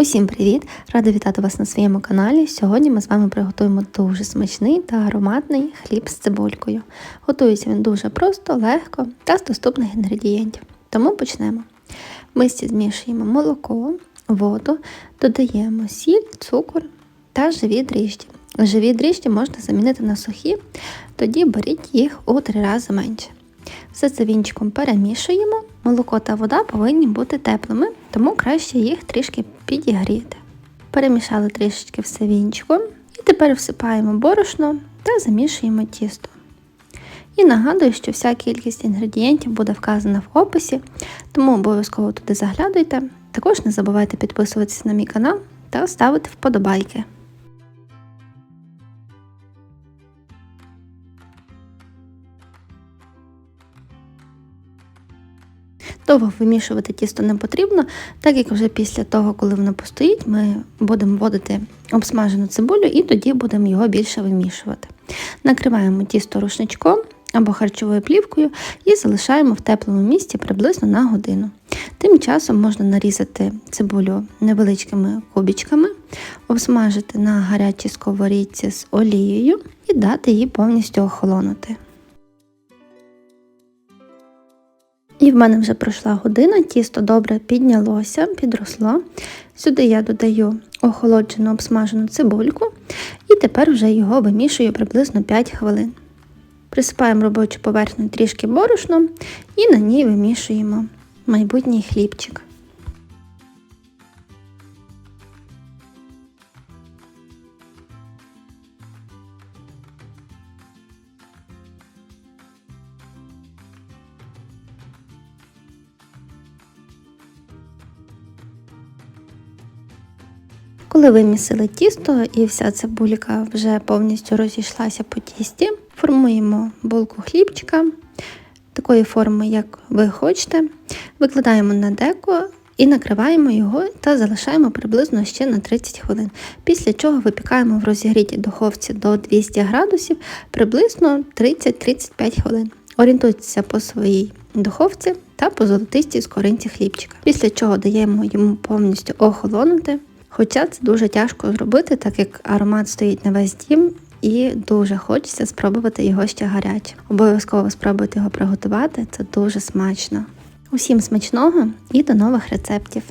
Усім привіт! Рада вітати вас на своєму каналі. Сьогодні ми з вами приготуємо дуже смачний та ароматний хліб з цибулькою. Готується він дуже просто, легко та з доступних інгредієнтів. Тому почнемо. В мисці змішуємо молоко, воду, додаємо сіль, цукор та живі дріжджі. Живі дріжджі можна замінити на сухі, тоді беріть їх у три рази менше. Все це вінчиком перемішуємо. Молоко та вода повинні бути теплими, тому краще їх трішки підігріти. Перемішали трішечки все вінчиком і тепер всипаємо борошно та замішуємо тісто. І нагадую, що вся кількість інгредієнтів буде вказана в описі, тому обов'язково туди заглядуйте. Також не забувайте підписуватися на мій канал та ставити вподобайки. Довго вимішувати тісто не потрібно, так як вже після того, коли воно постоїть, ми будемо вводити обсмажену цибулю і тоді будемо його більше вимішувати. Накриваємо тісто рушничком або харчовою плівкою і залишаємо в теплому місці приблизно на годину. Тим часом можна нарізати цибулю невеличкими кубічками, обсмажити на гарячій сковорідці з олією і дати їй повністю охолонути. І в мене вже пройшла година, тісто добре піднялося, підросло. Сюди я додаю охолоджену обсмажену цибульку і тепер вже його вимішую приблизно 5 хвилин. Присипаємо робочу поверхню трішки борошном і на ній вимішуємо майбутній хлібчик. Коли вимісили тісто і вся цибулька вже повністю розійшлася по тісті, формуємо булку хлібчика такої форми, як ви хочете, викладаємо на деко і накриваємо його та залишаємо приблизно ще на 30 хвилин. Після чого випікаємо в розігрітій духовці до 200 градусів приблизно 30-35 хвилин. Орієнтуйтеся по своїй духовці та по золотистій скоринці хлібчика. Після чого даємо йому повністю охолонути. Хоча це дуже тяжко зробити, так як аромат стоїть на весь дім і дуже хочеться спробувати його ще гарячим. Обов'язково спробуйте його приготувати, це дуже смачно. Усім смачного і до нових рецептів!